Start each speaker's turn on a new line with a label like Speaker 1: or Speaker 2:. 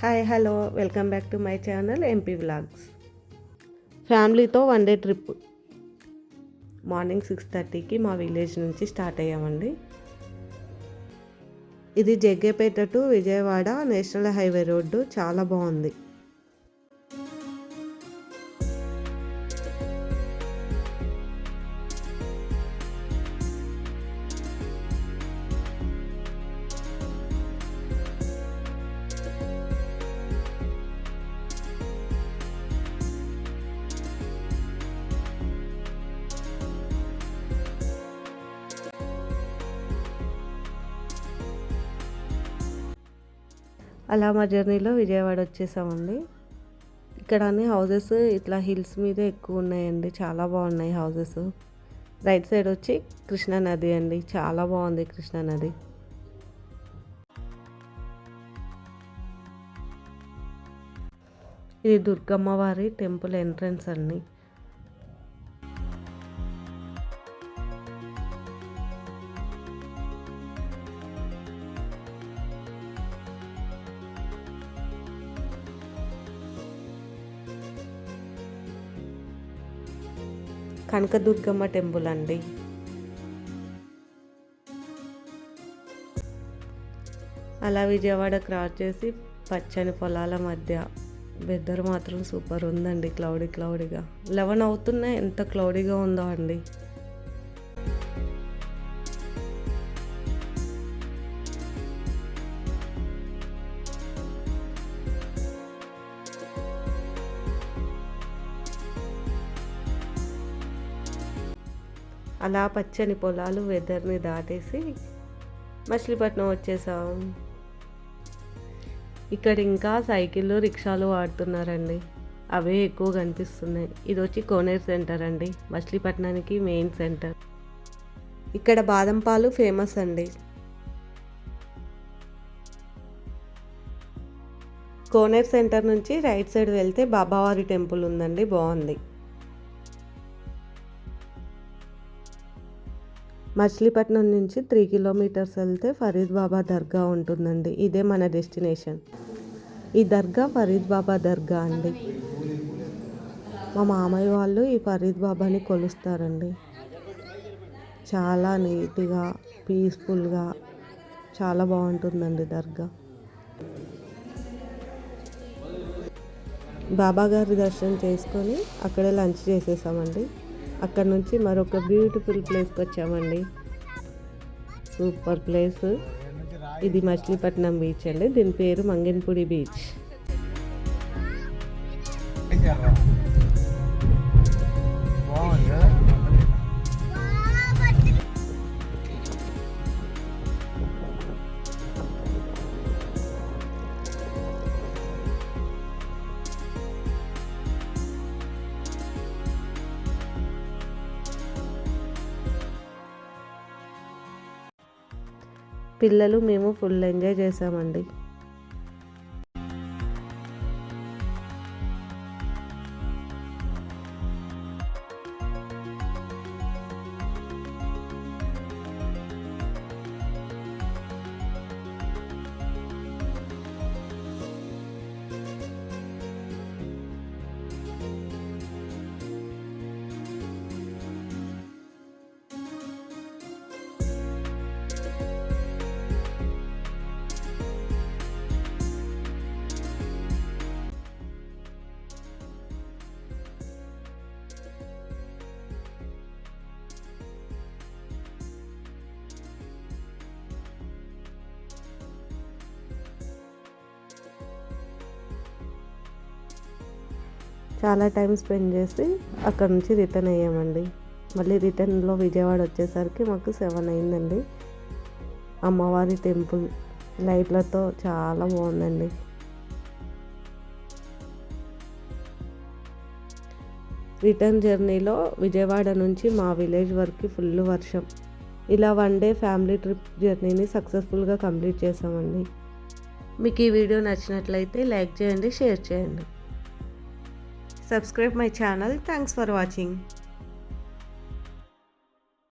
Speaker 1: Hi hello welcome back to my channel MP vlogs. ఫ్యామిలీతో one day trip. Morning six థర్టీకి మా village నుంచి start అయ్యామండి. ఇది Jaggayyapeta to Vijayawada national highway road. చాలా బాగుంది. అలా మా జర్నీలో విజయవాడ వచ్చేసామండి. ఇక్కడ అన్ని హౌజెస్ ఇట్లా హిల్స్ మీద ఎక్కువ ఉన్నాయండి. చాలా బాగున్నాయి హౌసెస్. రైట్ సైడ్ వచ్చి కృష్ణా నది అండి. చాలా బాగుంది కృష్ణానది. ఇది దుర్గమ్మ వారి టెంపుల్ ఎంట్రన్స్ అండి. కనకదుర్గమ్మ టెంపుల్ అండి. అలా విజయవాడ క్రాస్ చేసి పచ్చని పొలాల మధ్య వెదర్ మాత్రం సూపర్ ఉందండి క్లౌడీ క్లౌడీగా లెవెన్ అవుతున్నా ఎంత క్లౌడీగా ఉందో అండి. అలా పచ్చని పొలాలు వెదర్ని దాటేసి మచిలీపట్నం వచ్చేసాం. ఇక్కడ ఇంకా సైకిళ్ళు రిక్షాలు వాడుతున్నారండి. అవే ఎక్కువ కనిపిస్తున్నాయి. ఇది వచ్చి కోనేరు సెంటర్ అండి. మచిలీపట్నానికి మెయిన్ సెంటర్. ఇక్కడ బాదం పాలు ఫేమస్ అండి. కోనేరు సెంటర్ నుంచి రైట్ సైడ్ వెళ్తే బాబావారి టెంపుల్ ఉందండి. బాగుంది. మచిలీపట్నం నుంచి త్రీ కిలోమీటర్స్ వెళ్తే ఫరీద్ బాబా దర్గా ఉంటుందండి. ఇదే మన డెస్టినేషన్. ఈ దర్గా ఫరీద్ బాబా దర్గా అండి. మా మామయ్య వాళ్ళు ఈ ఫరీద్ బాబాని కొలుస్తారండి. చాలా నీట్గా పీస్ఫుల్గా చాలా బాగుంటుందండి దర్గా. బాబా గారి దర్శనం చేసుకొని అక్కడే లంచ్ చేసేసామండి. అక్కడ నుంచి మరొక బ్యూటిఫుల్ ప్లేస్కి వచ్చామండి. Super place. ఇది మచిలీపట్నం బీచ్ అండి. దీని పేరు మంగన్పూడి బీచ్. పిల్లలు మేము ఫుల్ ఎంజాయ్ చేసామండి చాలా టైం స్పెండ్ చేసి అక్కడ నుంచి రిటర్న్ అయ్యామండి. మళ్ళీ రిటర్న్లో విజయవాడ వచ్చేసరికి మాకు సెవెన్ అయిందండి. అమ్మవారి టెంపుల్ లైట్లతో చాలా బాగుందండి. రిటర్న్ జర్నీలో విజయవాడ నుంచి మా విలేజ్ వరకు ఫుల్ వర్షం. ఇలా వన్ డే ఫ్యామిలీ ట్రిప్ జర్నీని సక్సెస్ఫుల్గా కంప్లీట్ చేసామండి. మీకు ఈ వీడియో నచ్చినట్లయితే లైక్ చేయండి షేర్ చేయండి. Subscribe my channel. Thanks for watching